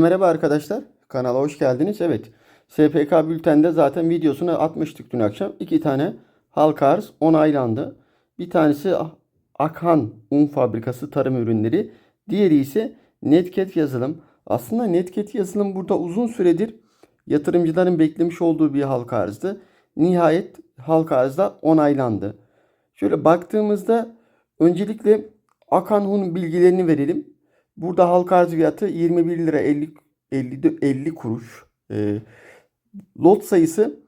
Merhaba arkadaşlar. Kanala hoş geldiniz. Evet. SPK bültende zaten videosunu atmıştık dün akşam. İki tane halka arz onaylandı. Bir tanesi Akhan Un Fabrikası Tarım Ürünleri. Diğeri ise Netcat Yazılım. Aslında Netcat Yazılım burada uzun süredir yatırımcıların beklemiş olduğu bir halka arzdı. Nihayet halka arzda onaylandı. Şöyle baktığımızda öncelikle Akan Un bilgilerini verelim. Burada halka arz fiyatı 21 lira 50 50, 50 kuruş. E, lot sayısı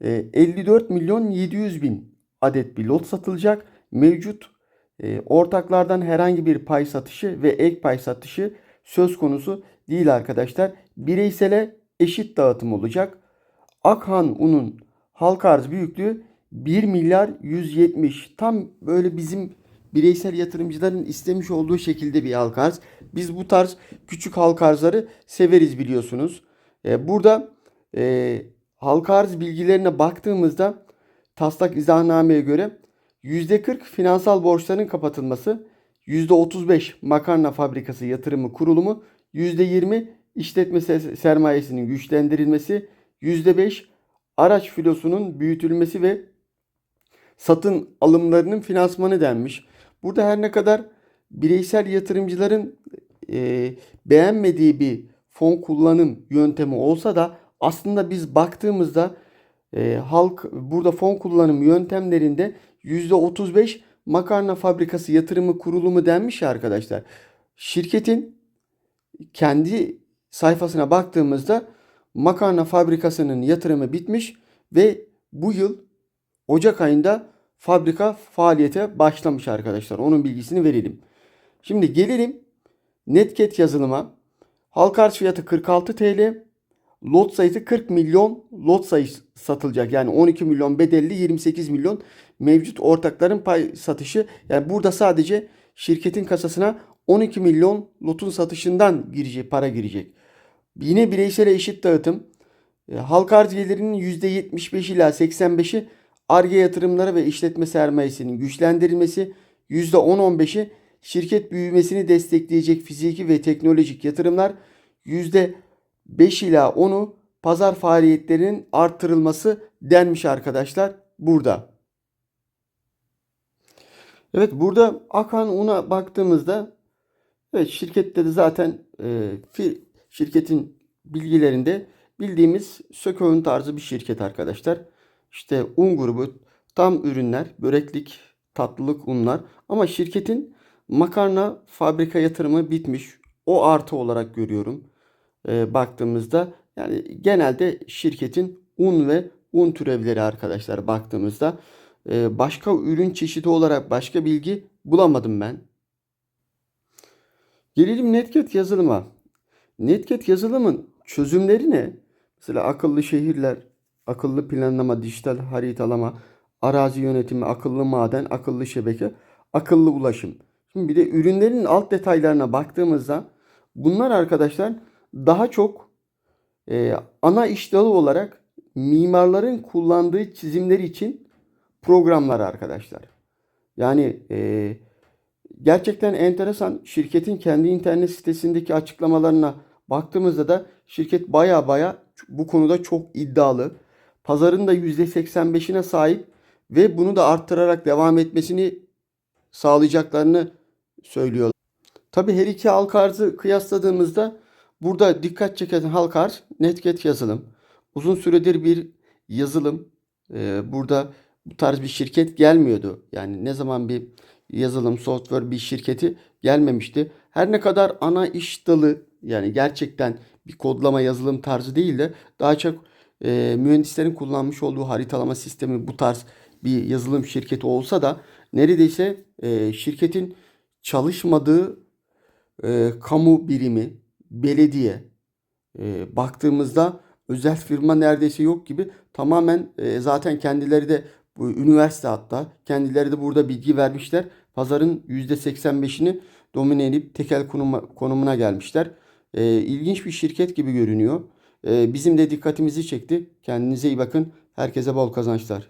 e, 54 milyon 700 bin adet bir lot satılacak. Mevcut e, ortaklardan herhangi bir pay satışı ve ek pay satışı söz konusu değil arkadaşlar. Bireysele eşit dağıtım olacak. Akhan unun halka arz büyüklüğü 1 milyar 170. Tam böyle bizim bireysel yatırımcıların istemiş olduğu şekilde bir halka arz. Biz bu tarz küçük halka arzları severiz biliyorsunuz. Ee, burada e, halka arz bilgilerine baktığımızda taslak izahnameye göre %40 finansal borçların kapatılması, %35 makarna fabrikası yatırımı kurulumu, %20 işletme sermayesinin güçlendirilmesi, %5 araç filosunun büyütülmesi ve satın alımlarının finansmanı denmiş. Burada her ne kadar bireysel yatırımcıların e, beğenmediği bir fon kullanım yöntemi olsa da aslında biz baktığımızda e, halk burada fon kullanım yöntemlerinde %35 makarna fabrikası yatırımı kurulumu denmiş ya arkadaşlar. Şirketin kendi sayfasına baktığımızda makarna fabrikasının yatırımı bitmiş ve bu yıl Ocak ayında fabrika faaliyete başlamış arkadaşlar. Onun bilgisini verelim. Şimdi gelelim Netcat yazılıma. Halka arz fiyatı 46 TL. Lot sayısı 40 milyon lot sayısı satılacak. Yani 12 milyon bedelli 28 milyon mevcut ortakların pay satışı. Yani burada sadece şirketin kasasına 12 milyon lotun satışından girecek, para girecek. Yine bireysel eşit dağıtım. E, halka arz gelirinin %75 ila 85'i ARGE yatırımları ve işletme sermayesinin güçlendirilmesi, %10-15'i şirket büyümesini destekleyecek fiziki ve teknolojik yatırımlar, %5 ila 10'u pazar faaliyetlerinin arttırılması denmiş arkadaşlar burada. Evet burada Akan Un'a baktığımızda evet şirkette de zaten e, şirketin bilgilerinde bildiğimiz Sökön tarzı bir şirket arkadaşlar. İşte un grubu tam ürünler, böreklik, tatlılık unlar. Ama şirketin makarna fabrika yatırımı bitmiş. O artı olarak görüyorum. Ee, baktığımızda yani genelde şirketin un ve un türevleri arkadaşlar baktığımızda ee, başka ürün çeşidi olarak başka bilgi bulamadım ben. Gelelim Netcat yazılıma. Netcat yazılımın çözümleri ne? Mesela akıllı şehirler, akıllı planlama, dijital haritalama, arazi yönetimi, akıllı maden, akıllı şebeke, akıllı ulaşım. Şimdi bir de ürünlerin alt detaylarına baktığımızda bunlar arkadaşlar daha çok e, ana iş dalı olarak mimarların kullandığı çizimler için programlar arkadaşlar. Yani e, gerçekten enteresan şirketin kendi internet sitesindeki açıklamalarına baktığımızda da şirket baya baya bu konuda çok iddialı pazarın da %85'ine sahip ve bunu da arttırarak devam etmesini sağlayacaklarını söylüyorlar. Tabi her iki halka arzı kıyasladığımızda burada dikkat çeken halka arz Netget yazılım. Uzun süredir bir yazılım. Ee, burada bu tarz bir şirket gelmiyordu. Yani ne zaman bir yazılım, software bir şirketi gelmemişti. Her ne kadar ana iş dalı yani gerçekten bir kodlama yazılım tarzı değil de daha çok e, mühendislerin kullanmış olduğu haritalama sistemi bu tarz bir yazılım şirketi olsa da neredeyse e, şirketin çalışmadığı e, kamu birimi, belediye e, baktığımızda özel firma neredeyse yok gibi tamamen e, zaten kendileri de bu üniversite hatta kendileri de burada bilgi vermişler. Pazarın %85'ini domine edip tekel konuma, konumuna gelmişler. E, ilginç bir şirket gibi görünüyor. Ee, bizim de dikkatimizi çekti. Kendinize iyi bakın. Herkese bol kazançlar.